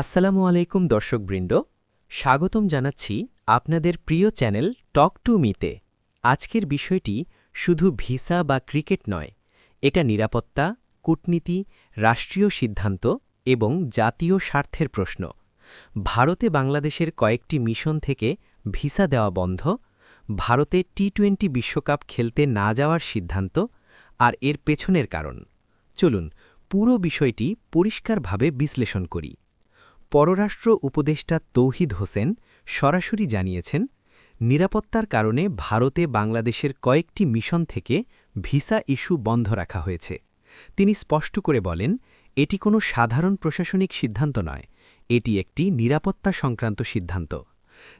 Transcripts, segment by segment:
আসসালামু আলাইকুম দর্শকবৃন্দ, স্বাগতম জানাচ্ছি আপনাদের প্রিয় চ্যানেল টক টু মিতে। আজকের বিষয়টি শুধু ভিসা বা ক্রিকেট নয়, এটা নিরাপত্তা, কূটনীতি, রাষ্ট্রীয় সিদ্ধান্ত এবং জাতীয় স্বার্থের প্রশ্ন। ভারতে বাংলাদেশের কয়েকটি মিশন থেকে ভিসা দেওয়া বন্ধ, ভারতে টি টোয়েন্টি বিশ্বকাপ খেলতে না যাওয়ার সিদ্ধান্ত আর এর পেছনের কারণ। চলুন পুরো বিষয়টি পরিষ্কারভাবে বিশ্লেষণ করি। পররাষ্ট্র উপদেষ্টা তৌহিদ হোসেন সরাসরি জানিয়েছেন, নিরাপত্তার কারণে ভারতে বাংলাদেশের কয়েকটি মিশন থেকে ভিসা ইস্যু বন্ধ রাখা হয়েছে। তিনি স্পষ্ট করে বলেন, এটি কোনো সাধারণ প্রশাসনিক সিদ্ধান্ত নয়, এটি একটি নিরাপত্তা সংক্রান্ত সিদ্ধান্ত।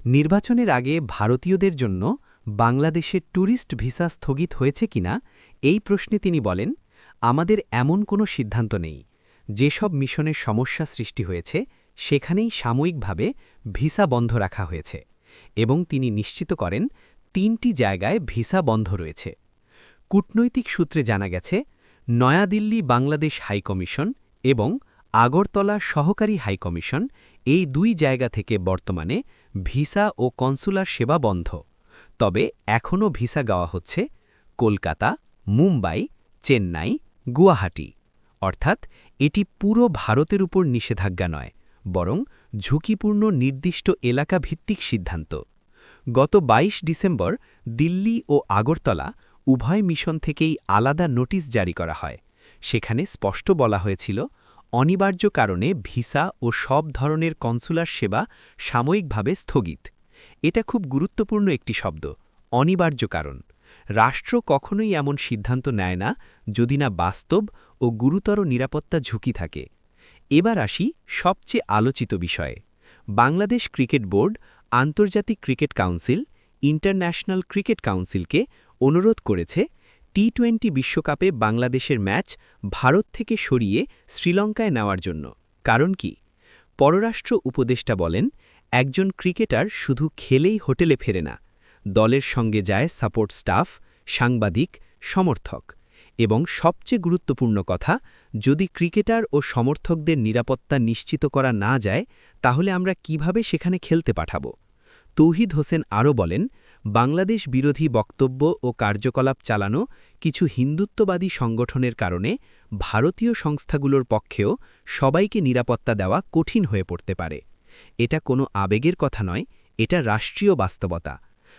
নির্বাচনের আগে ভারতীয়দের জন্য বাংলাদেশের ট্যুরিস্ট ভিসা স্থগিত হয়েছে কিনা, এই প্রশ্নে তিনি বলেন, আমাদের এমন কোনো সিদ্ধান্ত নেই। যেসব মিশনের সমস্যা সৃষ্টি হয়েছে সেখানেই সাময়িকভাবে ভিসা বন্ধ রাখা হয়েছে এবং তিনি নিশ্চিত করেন তিনটি জায়গায় ভিসা বন্ধ রয়েছে। কূটনৈতিক সূত্রে জানা গেছে, নয়াদিল্লি বাংলাদেশ হাইকমিশন এবং আগরতলা সহকারী হাইকমিশন এই দুই জায়গা থেকে বর্তমানে ভিসা ও কনসুলার সেবা বন্ধ। তবে এখনও ভিসা গাওয়া হচ্ছে কলকাতা, মুম্বাই, চেন্নাই, গুয়াহাটি। অর্থাৎ এটি পুরো ভারতের উপর নিষেধাজ্ঞা নয়। বরং ঝুঁকিপূর্ণ নির্দিষ্ট এলাকা ভিত্তিক সিদ্ধান্ত। গত ২২ ডিসেম্বর দিল্লি ও আগরতলা উভয় মিশন থেকেই আলাদা নোটিশ জারি করা হয়। সেখানে স্পষ্ট বলা হয়েছিল, অনিবার্য কারণে ভিসা ও সব ধরনের কনসুলার সেবা সাময়িকভাবে স্থগিত। এটা খুব গুরুত্বপূর্ণ একটি শব্দ, অনিবার্য কারণ। রাষ্ট্র কখনোই এমন সিদ্ধান্ত নেয় না যদি না বাস্তব ও গুরুতর নিরাপত্তা ঝুঁকি থাকে। এবার আসি সবচেয়ে আলোচিত বিষয়ে। বাংলাদেশ ক্রিকেট বোর্ড, আন্তর্জাতিক ক্রিকেট কাউন্সিল, ইন্টারন্যাশনাল ক্রিকেট কাউন্সিলকে অনুরোধ করেছে টি টোয়েন্টি বিশ্বকাপে বাংলাদেশের ম্যাচ ভারত থেকে সরিয়ে শ্রীলঙ্কায় নেওয়ার জন্য। কারণ কি? পররাষ্ট্র উপদেষ্টা বলেন, একজন ক্রিকেটার শুধু খেলেই হোটেলে ফেরে না, দলের সঙ্গে যায় সাপোর্ট স্টাফ, সাংবাদিক, সমর্থক। এবং সবচেয়ে গুরুত্বপূর্ণ কথা, যদি ক্রিকেটার ও সমর্থকদের নিরাপত্তা নিশ্চিত করা না যায়, তাহলে আমরা কীভাবে সেখানে খেলতে পাঠাব? তৌহিদ হোসেন আরও বলেন, বাংলাদেশ বিরোধী বক্তব্য ও কার্যকলাপ চালানো কিছু হিন্দুত্ববাদী সংগঠনের কারণে ভারতীয় সংস্থাগুলোর পক্ষেও সবাইকে নিরাপত্তা দেওয়া কঠিন হয়ে পড়তে পারে। এটা কোনো আবেগের কথা নয়, এটা রাষ্ট্রীয় বাস্তবতা।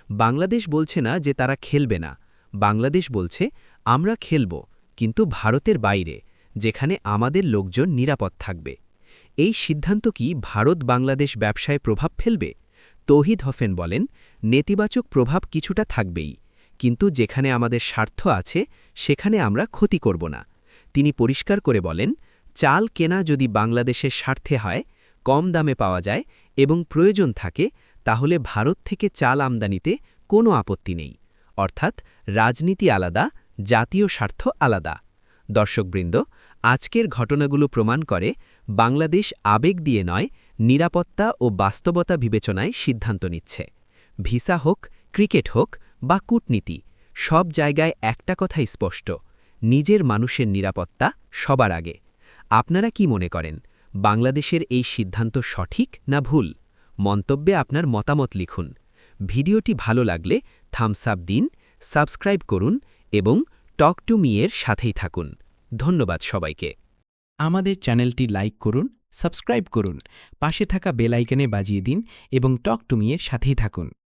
বাংলাদেশ বলছে না যে তারা খেলবে না। বাংলাদেশ বলছে, আমরা খেলব, কিন্তু ভারতের বাইরে, যেখানে আমাদের লোকজন নিরাপদ থাকবে। এই সিদ্ধান্ত কি ভারত বাংলাদেশ ব্যবসায় প্রভাব ফেলবে? তৌহিদ হফেন বলেন, নেতিবাচক প্রভাব কিছুটা থাকবেই, কিন্তু যেখানে আমাদের স্বার্থ আছে, সেখানে আমরা ক্ষতি করব না। তিনি পরিষ্কার করে বলেন, চাল কেনা যদি বাংলাদেশের স্বার্থে হয়, কম দামে পাওয়া যায় এবং প্রয়োজন থাকে, তাহলে ভারত থেকে চাল আমদানিতে কোনো আপত্তি নেই। অর্থাৎ রাজনীতি আলাদা, জাতীয় স্বার্থ আলাদা। দর্শকবৃন্দ, আজকের ঘটনাগুলো প্রমাণ করে বাংলাদেশ আবেগ দিয়ে নয়, নিরাপত্তা ও বাস্তবতা বিবেচনায় সিদ্ধান্ত নিচ্ছে। ভিসা হোক, ক্রিকেট হোক বা কূটনীতি, সব জায়গায় একটা কথাই স্পষ্ট, নিজের মানুষের নিরাপত্তা সবার আগে। আপনারা কি মনে করেন, বাংলাদেশের এই সিদ্ধান্ত সঠিক না ভুল? মন্তব্যে আপনার মতামত লিখুন। ভিডিওটি ভালো লাগলে থামস আপ দিন সাবস্ক্রাইব করুন এবং টক টু মি এর সাথেই থাকুন। ধন্যবাদ সবাইকে। আমাদের চ্যানেলটি লাইক করুন সাবস্ক্রাইব করুন, পাশে থাকা বেল আইকনে বাজিয়ে দিন এবং টক টু মি এর সাথেই থাকুন।